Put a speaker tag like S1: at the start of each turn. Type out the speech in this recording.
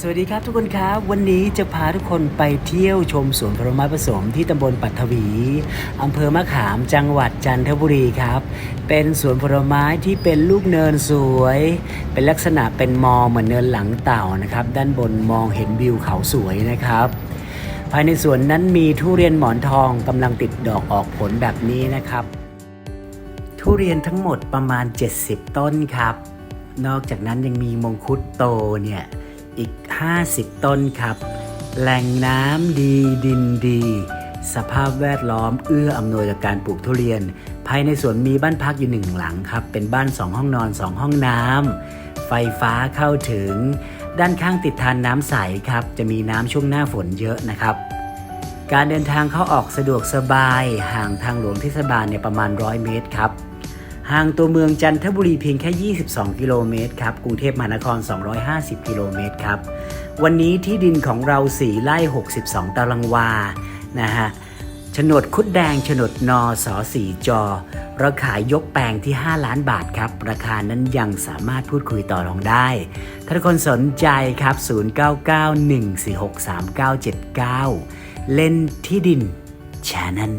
S1: สวัสดีครับทุกคนครับ วันนี้จะพาทุกคนไปเที่ยวชมสวนผลไม้ผสมที่ตำบลปัทวีอำเภอมะขามจังหวัดจันทบุรีครับ เป็นสวนผลไม้ที่เป็นลูกเนินสวย เป็นลักษณะเป็นมอเหมือนเนินหลังเต่านะครับ ด้านบนมองเห็นวิวเขาสวยนะครับภายในสวนนั้นมีทุเรียนหมอนทองกำลังติดดอกออกผลแบบนี้นะครับ ทุเรียนทั้งหมดประมาณ 70 ต้นครับ นอกจากนั้นยังมีมงคุดโตเนี่ย อีก 50 ต้นครับ แหล่งน้ำดีดินดี สภาพแวดล้อมเอื้ออำนวยต่อการปลูกทุเรียน ภายในสวนมีบ้านพักอยู่หนึ่งหลังครับ เป็นบ้าน 2 ห้องนอน 2 ห้องน้ำไฟฟ้าเข้าถึง ด้านข้างติดทานน้ำใสครับ จะมีน้ำช่วงหน้าฝนเยอะนะครับการเดินทางเข้าออกสะดวกสบายห่างทางหลวงเทศบาลเนี่ยประมาณ 100 เมตรครับ ห่างตัวเมืองจันทบุรีเพียงแค่ 22 กิโลเมตรครับ กรุงเทพมหานคร 250 กิโลเมตรครับ วันนี้ที่ดินของเรา4ไร่ 62 ตารางวา นะฮะโฉนดคุดแดงโฉนดนอสอสีจอ เราขายยกแปลงที่ 5 ล้านบาทครับ ราคานั้นยังสามารถพูดคุยต่อรองได้ ถ้าทุกคนสนใจครับ 0991463979 เล่นที่ดิน Channel